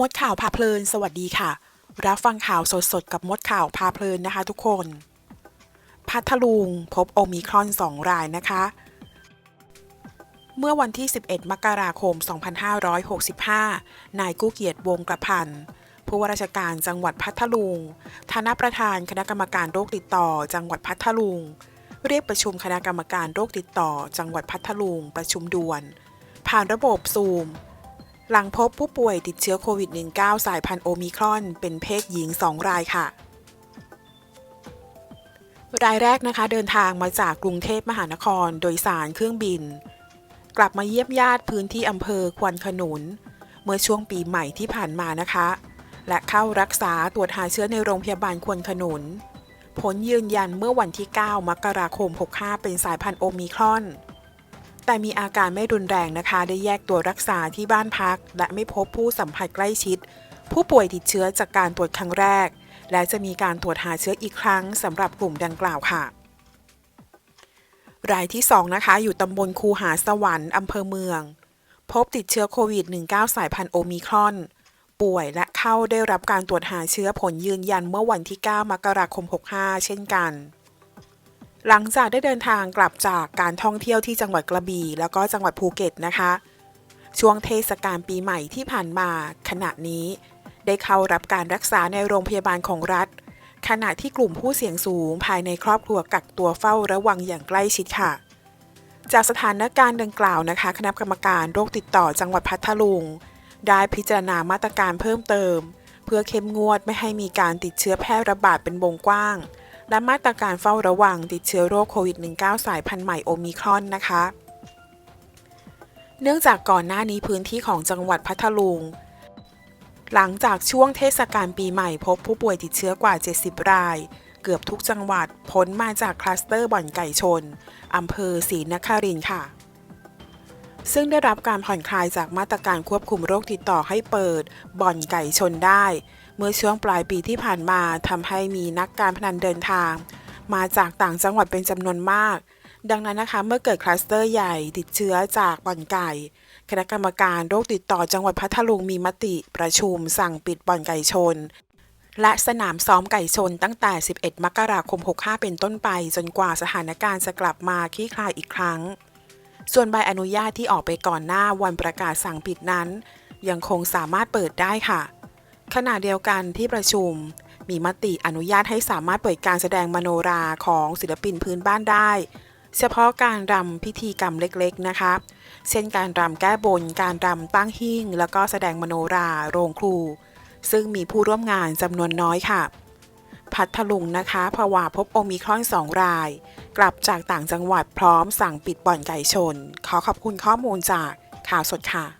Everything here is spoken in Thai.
มดข่าวพาเพลิน สวัสดีค่ะ รับฟังข่าวสดๆ กับมดข่าวพาเพลินนะคะทุกคน พัทลุงพบโอมิครอน 2 รายนะคะ เมื่อวันที่ 11 มกราคม 2565 นายกู้เกียรติวงกระพันผู้ว่าราชการจังหวัดพัทลุง ฐานะประธานคณะกรรมการโรคติดต่อ จังหวัดพัทลุง เรียกประชุมคณะกรรมการโรคติดต่อ จังหวัดพัทลุง ประชุมด่วน ผ่านระบบซูม หลังพบผู้ป่วยติดเชื้อโควิด -19 สายพันธุ์โอมิครอน เป็นเพศหญิง 2 รายค่ะ รายแรกนะคะเดินทางมาจากกรุงเทพมหานครโดยสารเครื่องบิน กลับมาเยี่ยมญาติพื้นที่อำเภอควนขนุน เมื่อช่วงปีใหม่ที่ผ่านมานะคะ และเข้ารักษาตรวจหาเชื้อในโรงพยาบาลควนขนุน ผลยืนยันเมื่อวันที่ 9 มกราคม 65 เป็นสายพันธุ์โอมิครอน แต่มีอาการไม่รุนแรงนะคะ ได้แยกตัวรักษาที่บ้านพัก และไม่พบผู้สัมผัสใกล้ชิด ผู้ป่วยติดเชื้อจากการตรวจครั้งแรก และจะมีการตรวจหาเชื้ออีกครั้งสำหรับกลุ่มดังกล่าวค่ะ รายที่ 2 นะคะ อยู่ตำบลคูหาสวรรค์อำเภอเมือง พบติดเชื้อโควิด -19 สายพันธุ์โอมิครอน ป่วยและเข้าได้รับการตรวจหาเชื้อผลยืนยันเมื่อวันที่ 9 มกราคม 65 เช่นกัน หลังจากได้เดินทางกลับจากการท่องเที่ยวที่จังหวัดกระบี่ แล้วก็จังหวัดภูเก็ตนะคะ ช่วงเทศกาลปีใหม่ที่ผ่านมาขณะนี้ ได้เข้ารับการรักษาในโรงพยาบาลของรัฐ ขณะที่กลุ่มผู้เสี่ยงสูงภายในครอบครัวกักตัวเฝ้าระวังอย่างใกล้ชิดค่ะ จากสถานการณ์ดังกล่าวนะคะ คณะกรรมการโรคติดต่อจังหวัดพัทลุง ได้พิจารณามาตรการเพิ่มเติม เพื่อเข้มงวดไม่ให้มีการติดเชื้อแพร่ระบาดเป็นวงกว้าง และมาตรการเฝ้าระวังติดเชื้อโรคโควิด -19 สายพันธุ์ใหม่โอมิครอนนะคะ เนื่องจากก่อนหน้านี้พื้นที่ของจังหวัดพัทลุง หลังจากช่วงเทศกาลปีใหม่พบผู้ป่วยติดเชื้อกว่า 70 ราย เกือบทุกจังหวัดพ้นมาจากคลัสเตอร์บ่อนไก่ชนอำเภอศรีนครินทร์ค่ะซึ่งได้รับการผ่อนคลายจากมาตรการควบคุมโรคติดต่อให้เปิด บ่อนไก่ชนได้เมื่อช่วงปลายปีที่ผ่านมาทำให้มีนักการพนันเดินทาง มาจากต่างจังหวัดเป็นจำนวนมาก ดังนั้นนะคะเมื่อเกิดคลัสเตอร์ใหญ่ติดเชื้อจากบ่อนไก่คณะกรรมการโรคติดต่อจังหวัดพัทลุงมีมติประชุมสั่งปิดบ่อนไก่ชน และสนามซ้อมไก่ชนตั้งแต่ 11 มกราคม 65 เป็นต้นไป จนกว่าสถานการณ์จะกลับมาคลี่คลายอีกครั้ง ส่วนใบอนุญาตที่ออกไปก่อนหน้าวันประกาศสั่งปิดนั้น ยังคงสามารถเปิดได้ค่ะ ขณะเดียวกันที่ประชุมมีมติอนุญาตให้สามารถเปิดการแสดงมโนราของศิลปินพื้นบ้านได้ เฉพาะการรำพิธีกรรมเล็กๆนะคะ เช่นการรำแก้บน การรำตั้งหิ้ง แล้วก็แสดงมโนราโรงครู ซึ่งมีผู้ร่วมงานจำนวนน้อยค่ะ พัทลุงนะคะภาวะพบโอมิครอน2ราย กลับจากต่างจังหวัดพร้อมสั่งปิดบ่อนไก่ชน ขอขอบคุณข้อมูลจากข่าวสดค่ะ